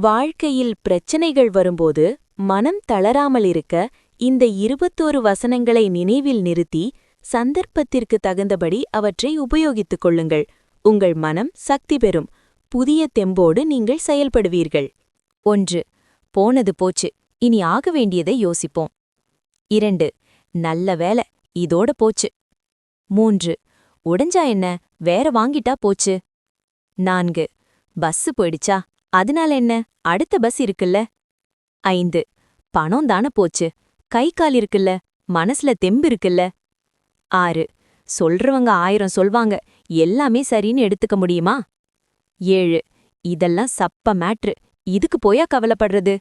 வாழ்க்கையில் பிரச்சனைகள் வரும்போது மனம் தளராமல் இருக்க இந்த இருபத்தோரு வசனங்களை நினைவில் நிறுத்தி சந்தர்ப்பத்திற்கு தகுந்தபடி அவற்றை உபயோகித்துக் கொள்ளுங்கள். உங்கள் மனம் சக்தி பெறும். புதிய தெம்போடு நீங்கள் செயல்படுவீர்கள். ஒன்று போனது போச்சு. இனி ஆக வேண்டியதை யோசிப்போம். இரண்டு நல்ல வேலை இதோட போச்சு. மூன்று உடைஞ்சா என்ன? வேற வாங்கிட்டா போச்சு. நான்கு பஸ்ஸு போயிடுச்சா? அதனால என்ன? அடுத்த பஸ் இருக்குல்ல? ஐந்து. பணம் தானே போச்சு. கை கால் இருக்குல்ல? மனசுல தெம்பு இருக்குல்ல? ஆறு. சொல்றவங்க ஆயிரம் சொல்வாங்க. எல்லாமே சரின்னு எடுத்துக்க முடியுமா? ஏழு. இதெல்லாம் சப்ப மேட்ரு இதுக்கு போயா கவலைப்படுறது?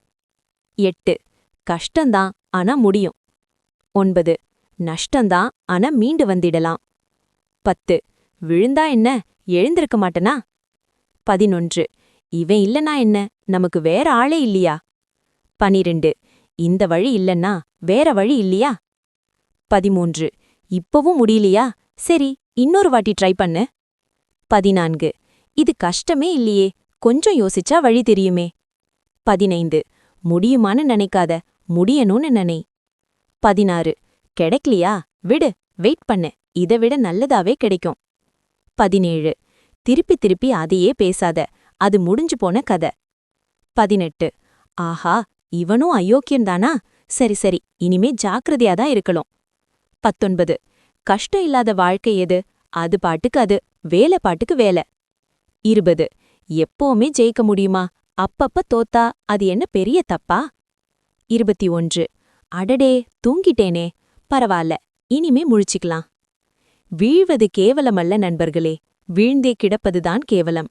எட்டு. கஷ்டந்தான் ஆனா முடியும். ஒன்பது. நஷ்டந்தான் ஆனா மீண்டு வந்திடலாம். பத்து. விழுந்தா என்ன? எழுந்திருக்க மாட்டனா? பதினொன்று. இவன் இல்லனா என்ன? நமக்கு வேற ஆளே இல்லையா? பனிரெண்டு. இந்த வழி இல்லன்னா வேற வழி இல்லையா? பதிமூன்று. இப்பவும் முடியலையா? சரி இன்னொரு வாட்டி ட்ரை பண்ணு. பதினான்கு. இது கஷ்டமே இல்லையே. கொஞ்சம் யோசிச்சா வழி தெரியுமே. பதினைந்து. முடியுமான்னு நினைக்காத. முடியணும்னு நினை. பதினாறு. கிடைக்கலையா? விடு. வெயிட் பண்ணு. இதை விட நல்லதாவே கிடைக்கும். பதினேழு. திருப்பி திருப்பி அதையே பேசாத. அது முடிஞ்சு போன கதை. பதினெட்டு. ஆஹா இவனும் அயோக்கியன்தானா? சரி சரி இனிமே ஜாக்கிரதையா தான் இருக்கணும். பத்தொன்பது. கஷ்டம் இல்லாத வாழ்க்கை எது? அது பாட்டுக்கு அது வேலை பாட்டுக்கு வேலை. இருபது. எப்பவுமே ஜெயிக்க முடியுமா? அப்பப்ப தோத்தா அது என்ன பெரிய தப்பா? இருபத்தி ஒன்று. அடடே தூங்கிட்டேனே. பரவாயில்ல இனிமே முழிச்சுக்கலாம். வீழ்வது கேவலமல்ல நண்பர்களே வீழ்ந்தே கிடப்பதுதான் கேவலம்.